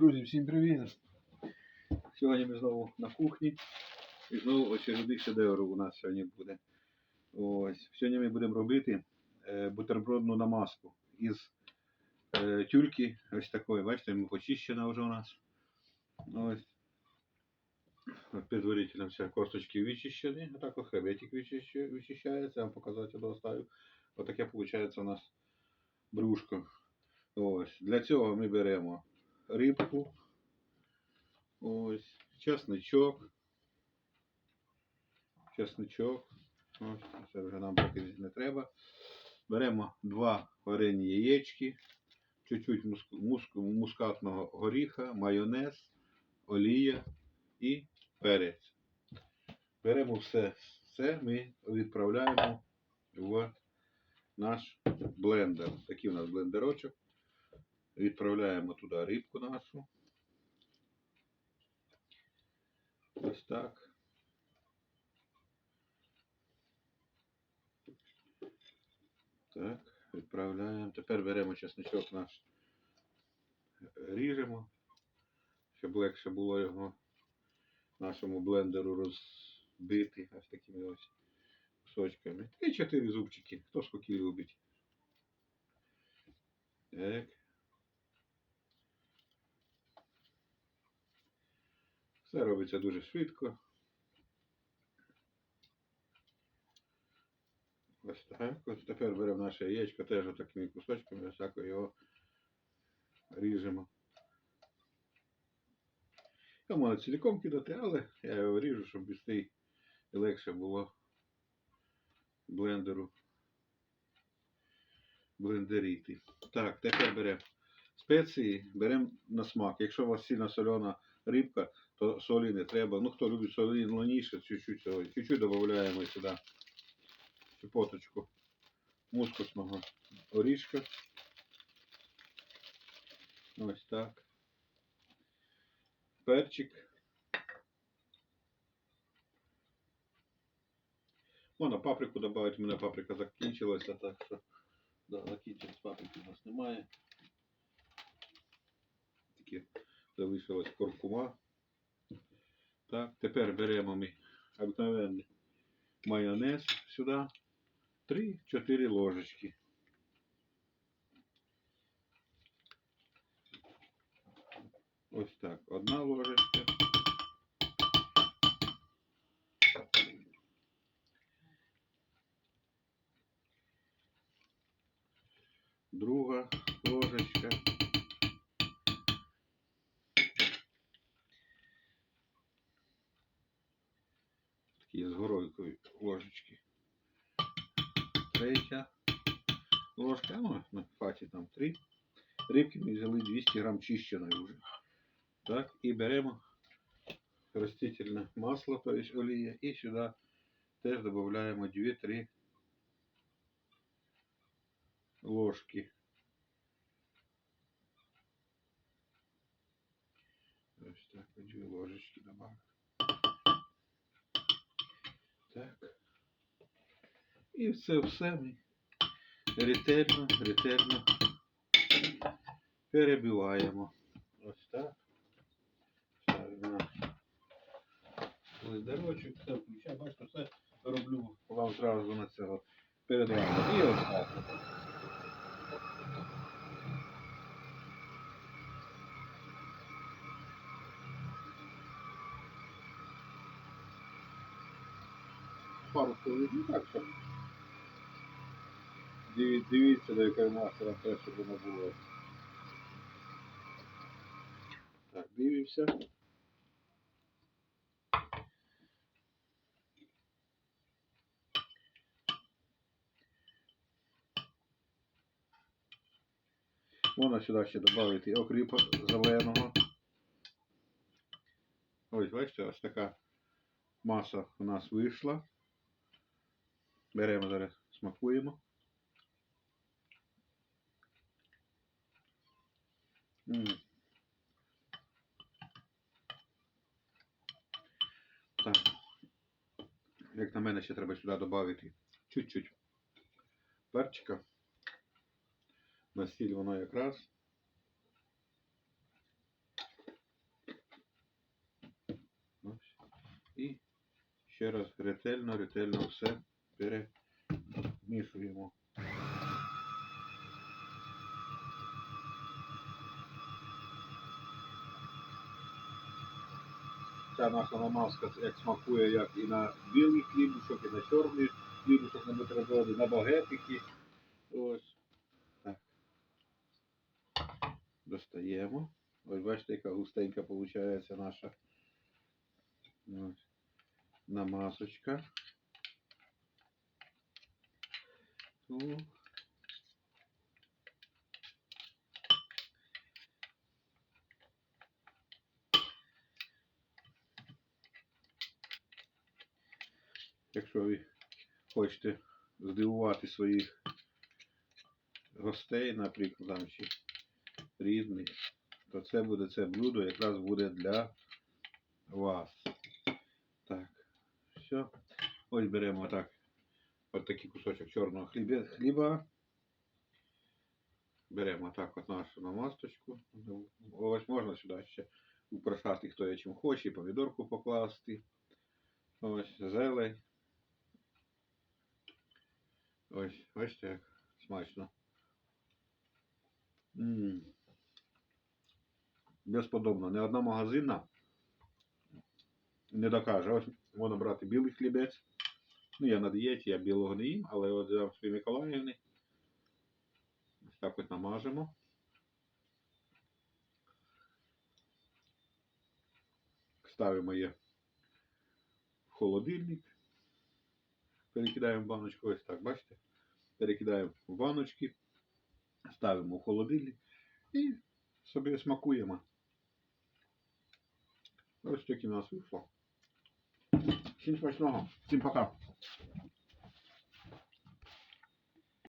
Друзі, всім привіт! Сьогодні ми знову на кухні. І знову очередний шедевр у нас сьогодні буде. Ось. Сьогодні ми будемо робити е, бутербродну намазку із е, тюльки. Ось такої, бачите, почищена вже у нас. Ось. Предварительно все косточки вичищені. Отак от хребетик вичищається. Я вам показати доставлю. Отаке виходить у нас брюшко. Ось. Для цього ми беремо рибку. Ось. Чесничок. Чесничок. Ось. Це вже нам поки не треба. Беремо два варені яєчки, чуть-чуть муск, муск, мускатного горіха, майонез, олія і перець. Беремо все це, ми відправляємо в наш блендер. Такий у нас блендерочок. Відправляємо туди рибку нашу. Ось так. Так, відправляємо. Тепер беремо чесничок наш, ріжемо, щоб легше було його нашому блендеру розбити ось такими ось кусочками. І чотири зубчики, хто скільки любить. Так. Все робиться дуже швидко. Ось так. Ось тепер беремо наше яєчко теж такими кусочками, ось так його ріжемо. Я можу цілком кидати, але я його ріжу, щоб і легше було блендеру блендерити. Так, тепер беремо спеції, беремо на смак. Якщо у вас сильно солена рибка, то солі не треба. Ну, хто любить солоніше, чуть-чуть чуть-чуть додаємо сюди щепоточку мускусного орішка. Ось так. Перчик. Можна паприку додати, у мене паприка закінчилася, так що да, закінчилась паприки у нас немає. Залишилась куркума. Так, тепер беремо ми обикновенний майонез сюди. 3-4 ложечки. Ось так, одна ложечка. Друга ложечка. Третя ложка, ну, на хаті там три. Рибки ми взяли 200 грам чищеної вже. Так, і беремо растительне масло, то есть олія, і сюди теж додаємо 2-3 ложки. І це все ми ретельно, ретельно перебиваємо. Ось так. Ставимо на блендерочок, все включаю. Бачите, все роблю вам зразу на цього перед вами. І ось так. Пару хвилин, ну так, Диві- Дивіться, до якої вам треба, щоб воно було. Так, дивимося. Можна сюди ще додати окріпа зеленого. Ось, бачите, ось така маса у нас вийшла. Беремо зараз, смакуємо. Так. Як на мене ще треба сюди додати чуть-чуть перчика. На сіль воно якраз. І ще раз ретельно-ретельно все перемішуємо. Ця наша намазка смакує як і на білий хлібушок, і на чорний хлібушок на бутерброди, на багетики. Ось. Так. Достаємо. Ось бачите, яка густенька виходить наша ось, намазочка. Ну. Якщо ви хочете здивувати своїх гостей, наприклад, чи рідних, то це буде це блюдо якраз буде для вас. Так, все. Ось беремо так. Ось такий кусочок чорного хліба. хліба. Беремо так от нашу намасточку. Ось можна сюди ще украшати, хто я чим хоче, помідорку покласти. Ось зелень. Ось, бачите, як смачно. М. Безподобно. Не одна магазинна не докаже. Ось можна брати білий хлібець. Ну, я на дієті, я білого не їм, але от взяв свій Миколаївни. Ось так от намажемо. Ставимо її в холодильник. Перекидаємо баночку, ось так, бачите? Перекидаємо в баночки, ставимо в холодильник і собі смакуємо. Ось таки у нас вийшло. Всім смачного, всім пока.